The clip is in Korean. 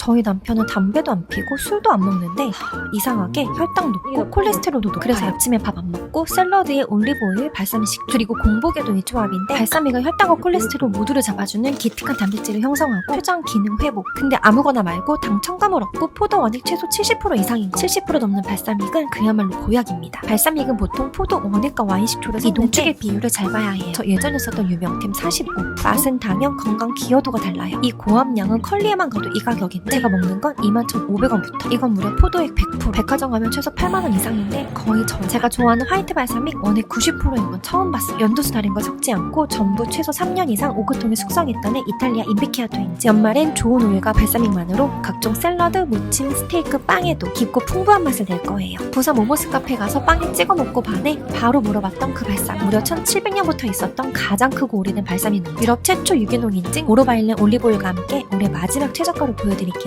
저희 남편은 담배도 안 피고 술도 안 먹는데 하, 이상하게 혈당 높고 콜레스테롤도 높아요. 그래서 아침에 밥 안 먹고 샐러드에 올리브오일, 발사믹 그리고 공복에도 이 조합인데 발사믹은 혈당과 콜레스테롤 모두를 잡아주는 기특한 단백질을 형성하고 표정 기능 회복. 근데 아무거나 말고 당 첨가물 없고 포도 원액 최소 70% 이상인 거. 70% 넘는 발사믹은 그야말로 고약입니다. 발사믹은 보통 포도 원액과 와인 식초를 이 농축의 비율을 잘 봐야 해요. 저 예전에 썼던 유명템 45. 맛은 당연, 건강, 기여도가 달라요. 이 고함량은 컬리에만 가도 이 가격인데 제가 먹는 건 21,500원부터. 이건 무려 포도액 100%. 백화점 가면 최소 8만 원 이상인데 거의 저 제가 좋아하는 화이트 발사믹 원액 90%인 건 처음 봤어요. 연도수 다른 거 적지 않고 전부 최소 3년 이상 오크통에 숙성했다는 이탈리아 인비키아토인지 연말엔 좋은 오일과 발사믹만으로 각종 샐러드, 무침, 스테이크, 빵에도 깊고 풍부한 맛을 낼 거예요. 부산 모모스 카페 가서 빵에 찍어 먹고 반해 바로 물어봤던 그 발사 무려 1700년부터 있었던 가장 크고 오래된 발사믹 유럽 최초 유기농 인증 오로바일렌 올리브오일과 함께 올해 마지막 최저가로 보여드릴게요.